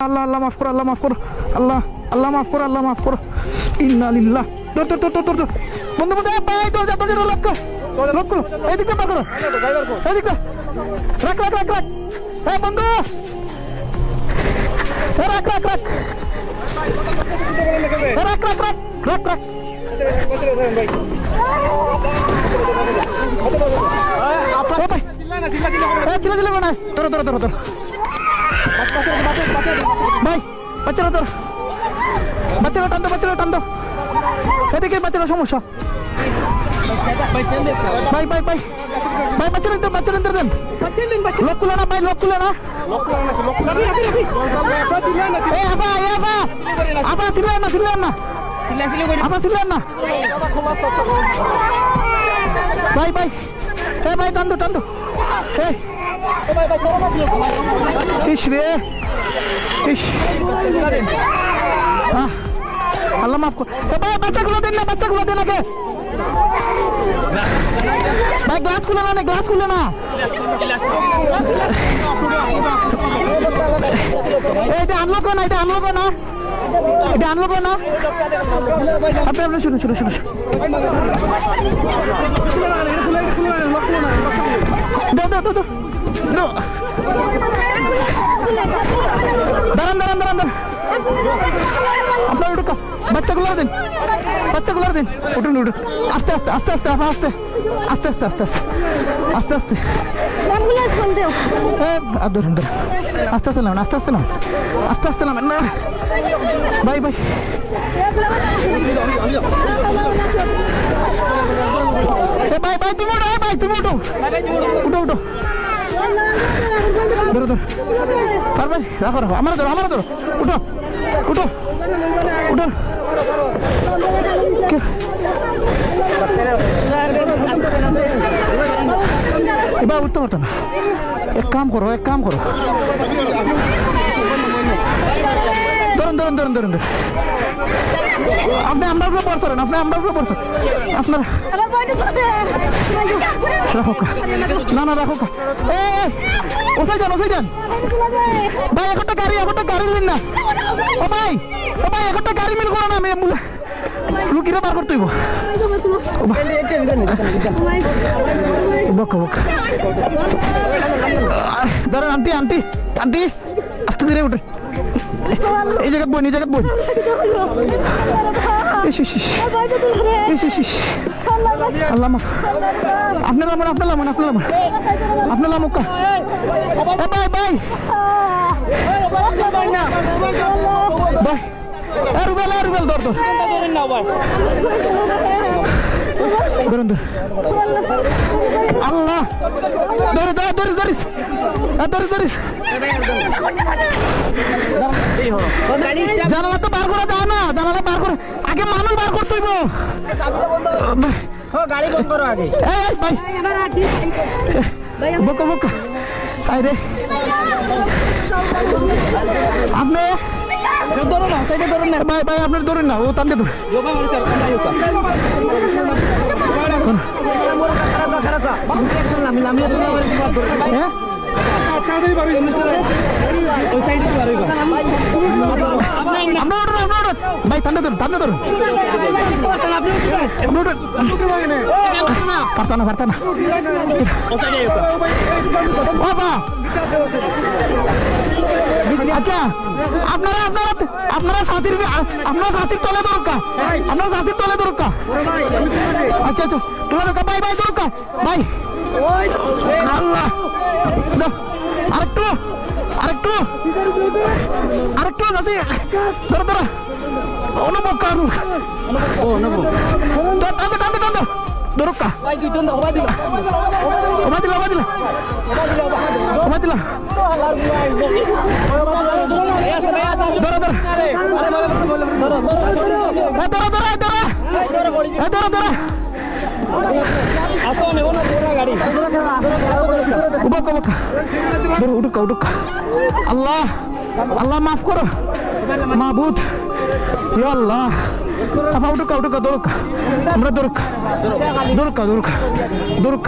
আল্লাহ আল্লাহ মাফ করো আল্লাহ মাফ করো আল্লাহ আল্লাহ মাফ করো আল্লাহ মাফ করো ইন্না লিল্লাহ দর দর দর দর দর বন্ধু বন্ধু ভাই দর যা যা লক করো লক করো এদিক দিয়ে বার করো এদিক দিয়ে রাখ রাখ রাখ রাখ এ বন্ধু রাখ রাখ রাখ রাখ রাখ রাখ রাখ রাখ ভাই এ চিল্লা চিল্লা না ধরো ধরো ধরো ধরো ভাই, বাচ্চারা তোর বাচ্চারা টান দো, বাচ্চারা টান দো। এদিকে বাচ্চারা সমস্যা। ভাই ভাই ভাই। ভাই, বাচ্চারা দেন বাচ্চারা দেন। লোক কুলে না, ভাই, লোক কুলে না। এ আবা এ আবা আবা ছিলেন না ছিলেন না। আবা ছিলেন না। ভাই ভাই। এ, ভাই, টান দো টান দো। এ। ইস রে। ইস। আল্লাহ মাফ কর। ভাই, বাচ্চাগুলো দেন না, বাচ্চাগুলো দেন আগে। ভাই গ্লাস খুলে না গ্লাস খুলে না। এটা আনলোক না, এটা আনলোক না। এটা আনলোক না। আপনি আপনি শুনুন শুনুন শুনুন। দাও দাও দাও। বাচ্চাগুলো দিন বাচ্চাগুলো দিন উঠুন উঠুন আস্তে আস্তে আস্তে আস্তে আপা আস্তে আস্তে আস্তে আস্তে আস্তে আস্তে আস্তে আর ধরুন ধরুন আস্তে আস্তে নামেন আস্তে আস্তে নামেন আস্তে আস্তে নামেন না ভাই এ ভাই ভাই তুমি উঠো ভাই তুমি উঠো উঠো উঠো ধরো ধরো পারবে রাখো রাখো আমার ধরো আমার ধরো উঠো উঠো উঠো এবার উঠতে পারতো না। এক কাম করো, এক কাম করো। ধরুন ধরুন ধরুন ধরুন। আপনি আমরা উপরে পড়ছেন আপনি আমরা উপরে পড়ছেন আপনার রাখো না না, রাখো। এ ওসাই যান ওসাই যান। ভাই গাড়ি একটা গাড়ি দিন না। ও ভাই ও ভাই একটা গাড়ি মিল করো না, আমি রুগীরা বার করতে হইব। ও ভাই, বক বক। ধরেন আন্টি আন্টি আন্টি, আস্তে ধীরে উঠে। এই জায়গাত বই, এই জায়গাত বই। আপনার লামন আপনার লামন আপনার লামন আপনার লামন কা। এ ধরিস ধরিস জানালা তো বার করা যায় না জানালা বার করে আগে মানুষ বার করতে হইব গাড়ি বন্ধ আপনি ধরো ধরো ভাই ভাই আপনার ধরেন না ও তান্ডে ধর যোগা মারি চার কান্না ইউকা হ্যাঁ ধরুন ধরুন। পারতা না পারতা না বা আচ্ছা আপনারা আপনারা আপনারা সাথীর আপনারা সাথীর তলে দরকার। আপনারা সাথীর তলে দরকার। আচ্ছা আচ্ছা। তোলা ভাই ভাই দরকার। ভাই আল্লাহ। আরেকটু আছে ধরো ধরো। অনুভব কারু দরকা ভাই দুইজন দাও ভাই দিবা ওমা দিলা ওমা দিলা। ওমা দিলা। ধরো ধরো। ধরো ধরো ধরো। ধরো ধরো। গাড়ি উবক আল্লাহ মাফ করো। মাহবুদ আল্লাহ। আপা উঠুকা উঠুকা দরুক আমরা দরুক দরুক দরুক দরুক